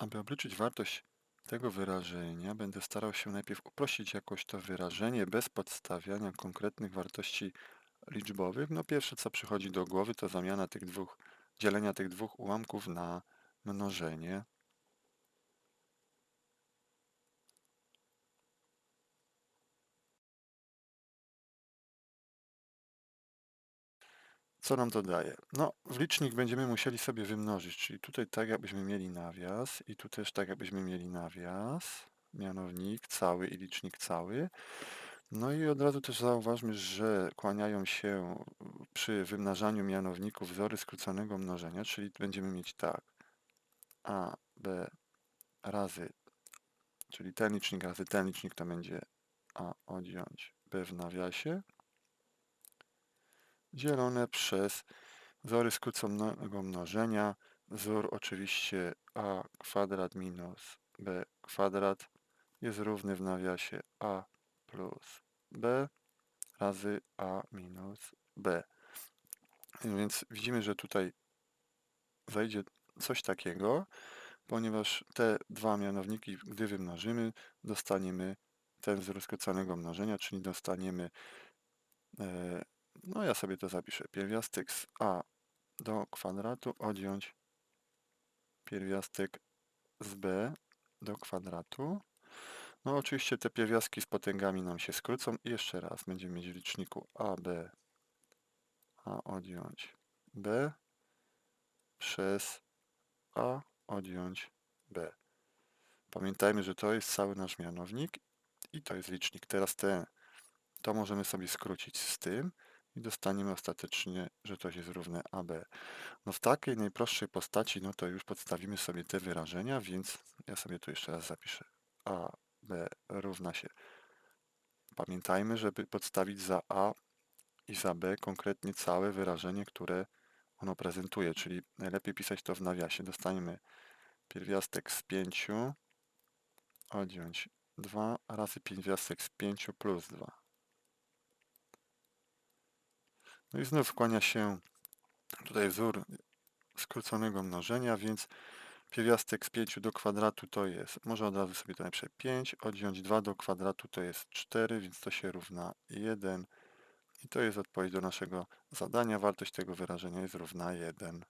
Aby obliczyć wartość tego wyrażenia, będę starał się najpierw uprościć jakoś to wyrażenie bez podstawiania konkretnych wartości liczbowych. No pierwsze co przychodzi do głowy to zamiana tych dwóch, dzielenia tych dwóch ułamków na mnożenie. Co nam to daje? No, w licznik będziemy musieli sobie wymnożyć, czyli tutaj tak jakbyśmy mieli nawias i tu też tak jakbyśmy mieli nawias, mianownik cały i licznik cały. No i od razu też zauważmy, że kłaniają się przy wymnażaniu mianowników wzory skróconego mnożenia, czyli będziemy mieć tak a, b razy, czyli ten licznik razy ten licznik to będzie a odjąć b w nawiasie, dzielone przez wzory skróconego mnożenia. Wzór oczywiście a kwadrat minus b kwadrat jest równy w nawiasie a plus b razy a minus b. Więc widzimy, że tutaj wejdzie coś takiego, ponieważ te dwa mianowniki, gdy wymnożymy, dostaniemy ten wzór skróconego mnożenia, czyli dostaniemy e, no ja sobie to zapiszę. Pierwiastek z a do kwadratu odjąć pierwiastek z b do kwadratu. No oczywiście te pierwiastki z potęgami nam się skrócą i jeszcze raz będziemy mieć w liczniku ab a odjąć b przez a odjąć b. Pamiętajmy, że to jest cały nasz mianownik i to jest licznik. Teraz te, to możemy sobie skrócić z tym i dostaniemy ostatecznie, że to jest równe AB. No w takiej najprostszej postaci, no to już podstawimy sobie te wyrażenia, więc ja sobie tu jeszcze raz zapiszę. AB równa się. Pamiętajmy, żeby podstawić za A i za B konkretnie całe wyrażenie, które ono prezentuje, czyli najlepiej pisać to w nawiasie. Dostaniemy pierwiastek z 5 odjąć 2 razy pierwiastek z 5 plus 2. No i znów skłania się tutaj wzór skróconego mnożenia, więc pierwiastek z 5 do kwadratu to jest, może od razu sobie to napiszę 5, odjąć 2 do kwadratu to jest 4, więc to się równa 1 i to jest odpowiedź do naszego zadania. Wartość tego wyrażenia jest równa 1.